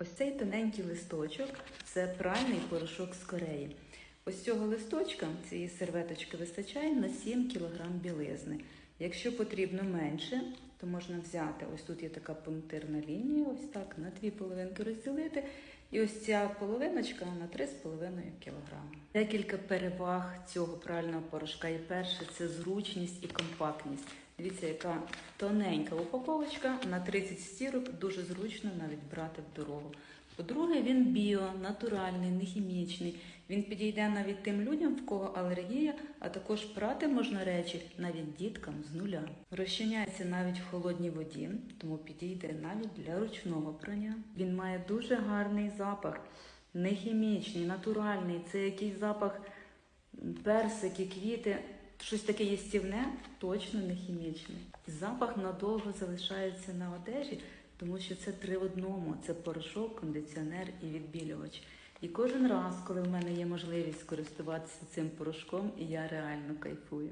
Ось цей тоненький листочок це пральний порошок з Кореї. Ось цього листочка, цієї серветочки, вистачає на 7 кг білизни. Якщо потрібно менше, то можна взяти, ось тут є така пунктирна лінія, ось так, на дві половинки розділити. І ось ця половиночка на 3,5 кг. Декілька переваг цього прального порошка. І перше це зручність і компактність. Дивіться, яка тоненька упаковочка на 30 стірок, дуже зручно навіть брати в дорогу. По-друге, він біо, натуральний, не хімічний. Він підійде навіть тим людям, в кого алергія, а також прати можна речі навіть діткам з нуля. Розчиняється навіть в холодній воді, тому підійде навіть для ручного прання. Він має дуже гарний запах, не хімічний, натуральний. Це якийсь запах персики, квіти. Щось таке їстівне, точно не хімічне. Запах надовго залишається на одежі, тому що це три в одному: це порошок, кондиціонер і відбілювач. І кожен раз, коли в мене є можливість користуватися цим порошком, я реально кайфую.